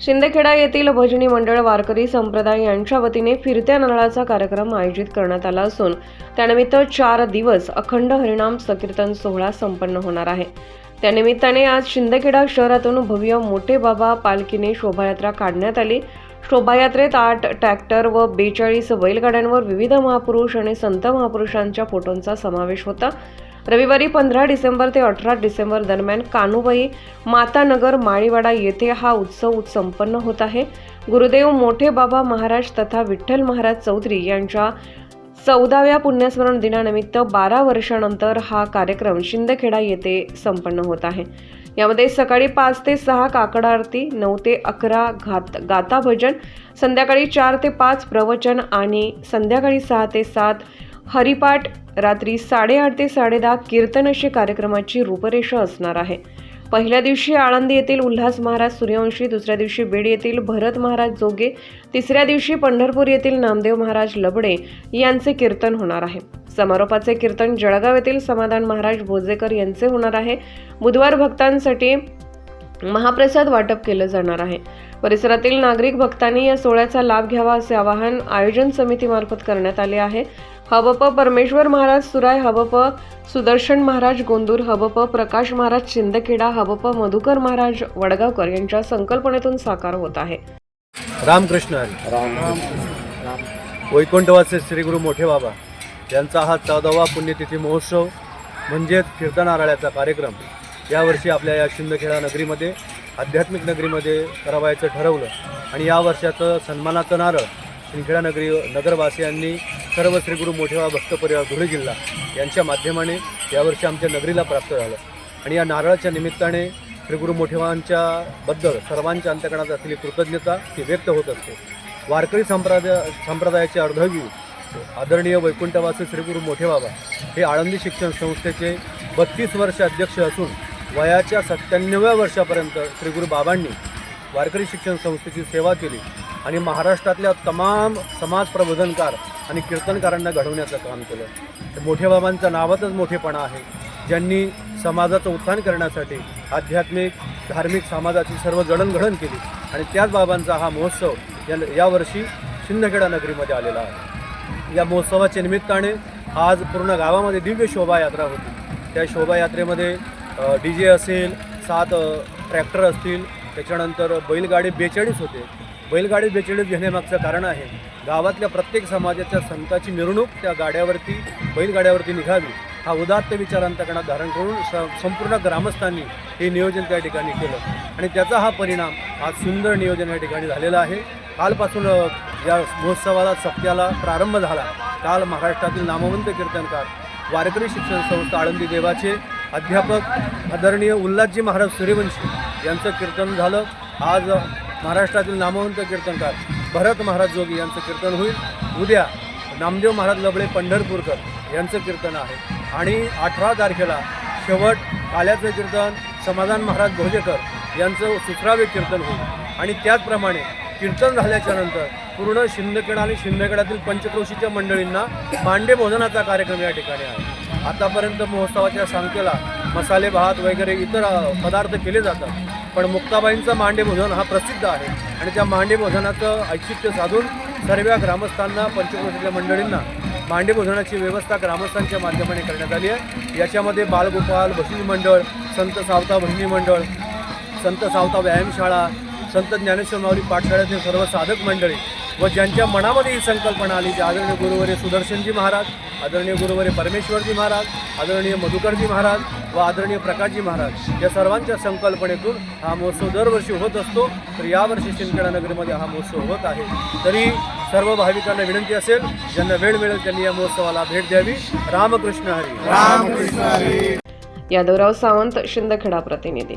शिंदखेडा येथील भजनी मंडळ वारकरी संप्रदाय यांच्या वतीने फिरत्या नारळाचा कार्यक्रम आयोजित करण्यात आला असून त्यानिमित्त चार दिवस अखंड हरिणाम संकीर्तन सोहळा संपन्न होणार आहे. त्यानिमित्ताने आज शिंदखेडा शहरातून भव्य मोठे बाबा पालखीने शोभायात्रा काढण्यात आली. शोभायात्रेत आठ ट्रॅक्टर व बेचाळीस बैलगाड्यांवर विविध महापुरुष आणि संत महापुरुषांच्या फोटोंचा समावेश होता. रविवारी पंधरा डिसेंबर ते अठरा डिसेंबर दरम्यान कानुबाई मातानगर माळीवाडा येथे हा उत्सव संपन्न होत आहे. गुरुदेव मोठे बाबा महाराज तथा विठ्ठल महाराज चौधरी यांच्या चौदाव्या पुण्यस्मरण दिनानिमित्त बारा वर्षानंतर हा कार्यक्रम शिंदखेडा येथे संपन्न होत आहे. यामध्ये सकाळी पाच ते सहा काकड आरती नऊ ते अकरा घात गाता भजन संध्याकाळी चार ते पाच प्रवचन आणि संध्याकाळी सहा ते सात हरिपाठ रात्री साडेआठ ते साडेदहा कीर्तन अशी कार्यक्रमाची रूपरेषा असणार आहे. पहिल्या दिवशी आळंदी येथील उल्हास महाराज सूर्यवंशी दुसऱ्या दिवशी बीड येथील भरत महाराज जोगे तिसऱ्या दिवशी पंढरपूर येथील नामदेव महाराज लबडे यांचे कीर्तन होणार आहे. समारोपाचे कीर्तन जळगाव येथील समाधान महाराज भोजेकर यांचे होणार आहे. बुधवार भक्तांसाठी महाप्रसाद वाटप केलं जाणार आहे. परिसरातील नागरिक भक्तांनी या सोहळ्याचा लाभ घ्यावा असे आवाहन आयोजन समितीमार्फत करण्यात आले आहे. हबप परमेश्वर महाराज सुराय हबप सुदर्शन महाराज गोंदूर हबप प्रकाश महाराज शिंदखेडा हबप मधुकर महाराज वडगावकर यांच्या संकल्पनेतून साकार होत आहे. रामकृष्ण वैकुंठवाचे वैकुंठवासी श्री गुरु मोठे बाबा यांचा हा चौदावा पुण्यतिथी महोत्सव म्हणजेच कीर्तनाराळ्याचा कार्यक्रम यावर्षी आपल्या या शिंदखेडा नगरीमध्ये आध्यात्मिक नगरीमध्ये करावायचं ठरवलं आणि या वर्षाचं सन्मानाचं नारळ शिंखेडा नगरी नगरवासियांनी सर्व श्री गुरु भक्त परिवार धुळे जिल्हा यांच्या माध्यमाने यावर्षी आमच्या नगरीला प्राप्त झालं. आणि या नारळाच्या निमित्ताने श्री गुरु बद्दल सर्वांच्या अंत्यकरणात असलेली कृतज्ञता ती व्यक्त होत असते. वारकरी संप्रदाय संप्रदायाचे अर्धवी आदरणीय वैकुंठवासी श्री गुरु हे आळंदी शिक्षण संस्थेचे बत्तीस वर्ष अध्यक्ष असून वयाच्या सत्त्याण्णव्या वर्षापर्यंत श्री गुरु बाबांनी वारकरी शिक्षण संस्थेची सेवा केली आणि महाराष्ट्रातल्या तमाम समाज प्रबोधनकार आणि कीर्तनकारांना घडवण्याचं काम केलं. मोठ्या बाबांचं बाबांच्या नावातच मोठेपणा आहे. ज्यांनी समाजाचं उत्थान करण्यासाठी आध्यात्मिक धार्मिक समाजाची सर्व जडणघडण केली आणि त्याच बाबांचा हा महोत्सव या यावर्षी शिंदखेडा नगरीमध्ये आलेला आहे. या महोत्सवाच्या निमित्ताने आज पूर्ण गावामध्ये दिव्य शोभायात्रा होती. त्या शोभायात्रेमध्ये डी जे असेल सात ट्रॅक्टर असतील त्याच्यानंतर बैलगाडी बेचाळीस होते. बैलगाडी बेचाळीस घेण्यामागचं कारण आहे गावातल्या प्रत्येक समाजाच्या संताची मिरवणूक त्या गाड्यावरती बैलगाड्यावरती निघावी. हा उदात्त विचार अंतकणात धारण करून स संपूर्ण ग्रामस्थांनी हे नियोजन त्या ठिकाणी केलं. आणि त्याचा हा परिणाम आज सुंदर नियोजन या ठिकाणी झालेला आहे. कालपासून या महोत्सवाला सत्याला प्रारंभ झाला. काल महाराष्ट्रातील नामवंत कीर्तनकार वारकरी शिक्षण संस्था आळंदी देवाचे अध्यापक आदरणीय उल्हासजी महाराज सूर्यवंशी यांचं कीर्तन झालं. आज महाराष्ट्रातील नामवंत कीर्तनकार भरत महाराज जोगी यांचं कीर्तन होईल. उद्या नामदेव महाराज लबळे पंढरपूरकर यांचं कीर्तन आहे. आणि अठरा तारखेला शेवट काल्याचं कीर्तन समाधान महाराज भोजेकर यांचं सुसरावे कीर्तन होईल. आणि त्याचप्रमाणे कीर्तन झाल्याच्यानंतर पूर्ण शिंदखेडा आणि शिंदखेड्यातील पंचक्रोशीच्या मंडळींना मांडे भोजनाचा कार्यक्रम या ठिकाणी आहे. आतापर्यंत महोत्सवाच्या सांगतेला मसाले भात वगैरे इतर पदार्थ केले जातात. पण मुक्ताबाईंचं मांडे भोजन हा प्रसिद्ध आहे. आणि त्या मांडे भोजनाचं साधून सर्व ग्रामस्थांना पंचक्रोशीतल्या मंडळींना मांडे भोजनाची व्यवस्था ग्रामस्थांच्या माध्यमाने करण्यात आली आहे. याच्यामध्ये बालगोपाल बशीज मंडळ संत सावता भजनी मंडळ संत सावता व्यायामशाळा संत ज्ञानेश्वर माऊली पाठशाळेतील सर्व साधक मंडळी व ज्यांच्या मनामध्ये ही संकल्पना आली ते आदरणीय गुरुवर्य सुदर्शनजी महाराज आदरणीय गुरुवर्य परमेश्वरजी महाराज आदरणीय मधुकरजी महाराज व आदरणीय प्रकाशजी महाराज या सर्वांच्या संकल्पनेतून हा महोत्सव दरवर्षी होत असतो. तर यावर्षी शिंदखेडा नगरीमध्ये हा महोत्सव होत आहे. तरी सर्व भाविकांना विनंती असेल ज्यांना वेळ मिळेल त्यांनी या महोत्सवाला भेट द्यावी. रामकृष्ण हरी. यादवराव सावंत शिंदखेडा प्रतिनिधी.